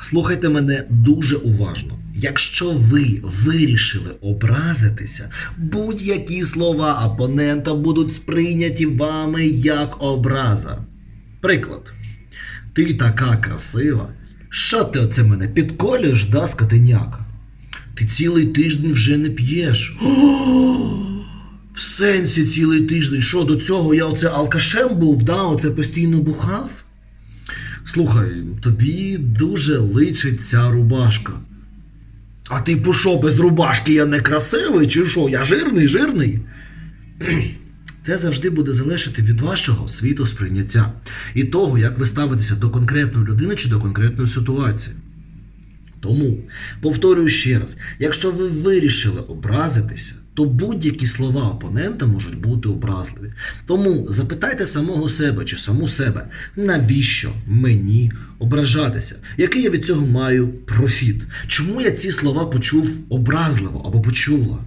Слухайте мене дуже уважно. Якщо ви вирішили образитися, будь-які слова опонента будуть сприйняті вами як образа. Приклад. Ти така красива. Що ти оце мене підколюєш, да, скотиняка? Ти цілий тиждень вже не п'єш. В сенсі цілий тиждень. Що до цього я оце алкашем був, да, оце постійно бухав? Слухай, тобі дуже личить ця рубашка. А ти по що без рубашки я не красивий, чи що? Я жирний, жирний? Це завжди буде залежати від вашого світосприйняття і того, як ви ставитеся до конкретної людини чи до конкретної ситуації. Тому, повторюю ще раз, якщо ви вирішили образитися, то будь-які слова опонента можуть бути образливі. Тому запитайте самого себе чи саму себе, навіщо мені ображатися? Який я від цього маю профіт? Чому я ці слова почув образливо або почула?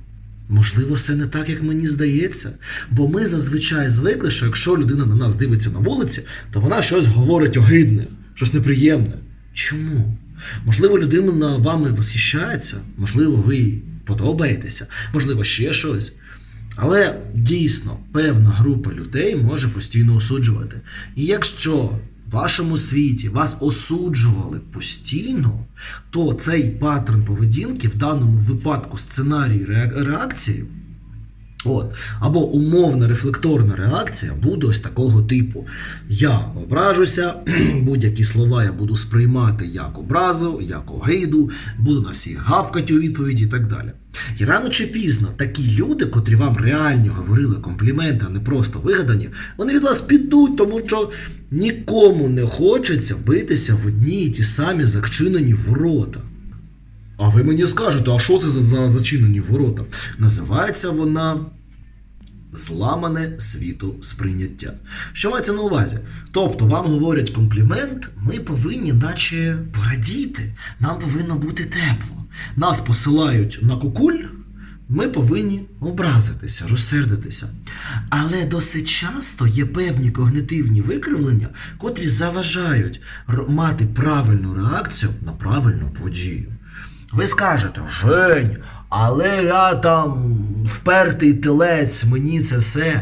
Можливо, все не так, як мені здається. Бо ми зазвичай звикли, що якщо людина на нас дивиться на вулиці, то вона щось говорить огидне, щось неприємне. Чому? Можливо, людина вами восхищається, можливо, ви подобаєтеся, можливо, ще щось. Але дійсно певна група людей може постійно осуджувати. І якщо в вашому світі вас осуджували постійно, то цей паттерн поведінки, в даному випадку сценарій реакції, От. Або умовна рефлекторна реакція буде ось такого типу. Я ображуся, будь-які слова я буду сприймати як образу, як огиду, буду на всіх гавкати у відповіді і так далі. І рано чи пізно такі люди, котрі вам реально говорили компліменти, а не просто вигадані, вони від вас підуть, тому що нікому не хочеться битися в одні і ті самі зачинені ворота. А ви мені скажете, а що це за, за зачинені ворота? Називається вона зламане світу сприйняття. Що мається на увазі? Тобто вам говорять комплімент, ми повинні наче порадіти, нам повинно бути тепло. Нас посилають на кукуль, ми повинні образитися, розсердитися. Але досить часто є певні когнитивні викривлення, котрі заважають мати правильну реакцію на правильну подію. Ви скажете, Жень, але я там впертий телець, мені це все.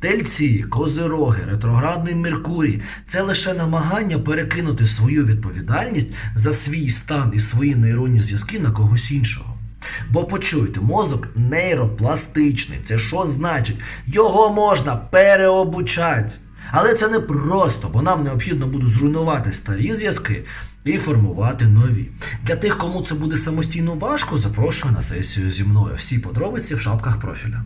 Тельці, козироги, ретроградний Меркурій це лише намагання перекинути свою відповідальність за свій стан і свої нейронні зв'язки на когось іншого. Бо почуйте, мозок нейропластичний. Це що значить? Його можна переобучати. Але це не просто, бо нам необхідно буде зруйнувати старі зв'язки і формувати нові. Для тих, кому це буде самостійно важко, запрошую на сесію зі мною. Всі подробиці в шапках профіля.